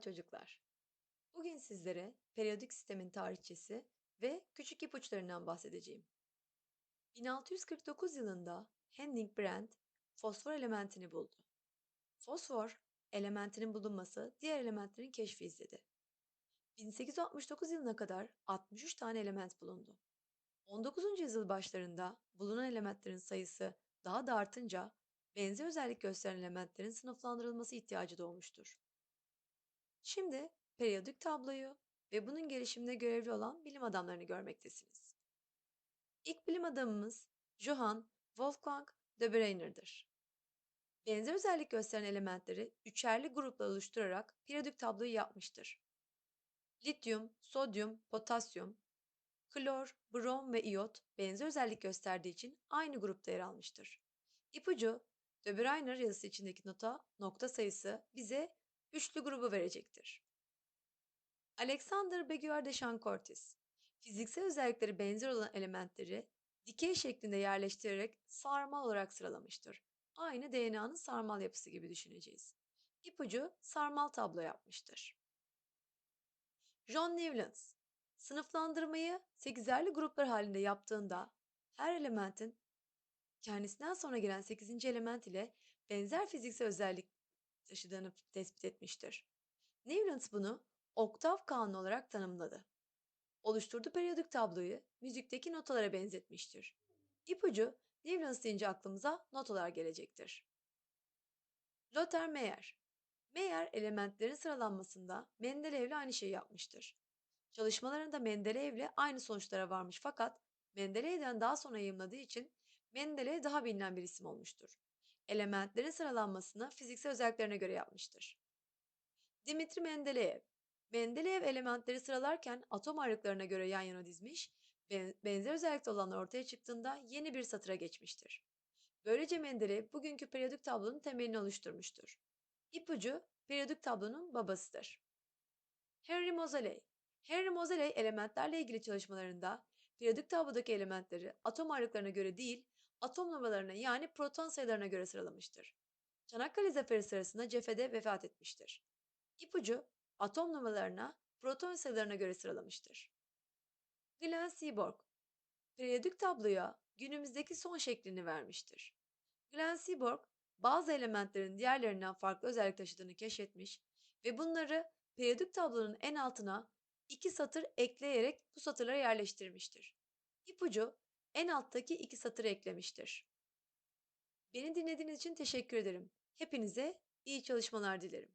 Çocuklar. Bugün sizlere periyodik sistemin tarihçesi ve küçük ipuçlarından bahsedeceğim. 1649 yılında Henning Brand fosfor elementini buldu. Fosfor elementinin bulunması diğer elementlerin keşfi izledi. 1869 yılına kadar 63 tane element bulundu. 19. yüzyıl başlarında bulunan elementlerin sayısı daha da artınca benzer özellik gösteren elementlerin sınıflandırılması ihtiyacı doğmuştur. Şimdi periyodik tabloyu ve bunun gelişiminde görevli olan bilim adamlarını görmektesiniz. İlk bilim adamımız Johann Wolfgang de. Benzer özellik gösteren elementleri üçerli grupla oluşturarak periyodik tabloyu yapmıştır. Lityum, sodyum, potasyum, klor, brom ve iyot benzer özellik gösterdiği için aynı grupta yer almıştır. İpucu, de yazısı içindeki nota, nokta sayısı bize üçlü grubu verecektir. Alexander Beguer de Chancortis, fiziksel özellikleri benzer olan elementleri dikey şeklinde yerleştirerek sarmal olarak sıralamıştır. Aynı DNA'nın sarmal yapısı gibi düşüneceğiz. İpucu sarmal tablo yapmıştır. John Newlands, sınıflandırmayı sekizerli gruplar halinde yaptığında her elementin kendisinden sonra gelen 8. element ile benzer fiziksel özellik taşıdığını tespit etmiştir. Newlands bunu oktav kanunu olarak tanımladı. Oluşturduğu periyodik tabloyu müzikteki notalara benzetmiştir. İpucu Newlands deyince aklımıza notalar gelecektir. Lothar Meyer Meyer elementlerin sıralanmasında Mendeleyev'le aynı şeyi yapmıştır. Çalışmalarında Mendeleyev'le aynı sonuçlara varmış fakat Mendeleyev'den daha sonra yayımladığı için Mendeleev daha bilinen bir isim olmuştur. Elementlerin sıralanmasını fiziksel özelliklerine göre yapmıştır. Dimitri Mendeleev Mendeleev elementleri sıralarken atom ağırlıklarına göre yan yana dizmiş, benzer özellikte olanlar ortaya çıktığında yeni bir satıra geçmiştir. Böylece Mendeleev bugünkü periyodik tablonun temelini oluşturmuştur. İpucu periyodik tablonun babasıdır. Henry Moseley Henry Moseley elementlerle ilgili çalışmalarında periyodik tablodaki elementleri atom ağırlıklarına göre değil, atom numaralarına yani proton sayılarına göre sıralamıştır. Çanakkale Zaferi sırasında cephede vefat etmiştir. İpucu atom numaralarına proton sayılarına göre sıralamıştır. Glenn Seaborg periyodik tabloya günümüzdeki son şeklini vermiştir. Glenn Seaborg bazı elementlerin diğerlerinden farklı özellik taşıdığını keşfetmiş ve bunları periyodik tablonun en altına iki satır ekleyerek bu satırlara yerleştirmiştir. İpucu en alttaki iki satırı eklemiştir. Beni dinlediğiniz için teşekkür ederim. Hepinize iyi çalışmalar dilerim.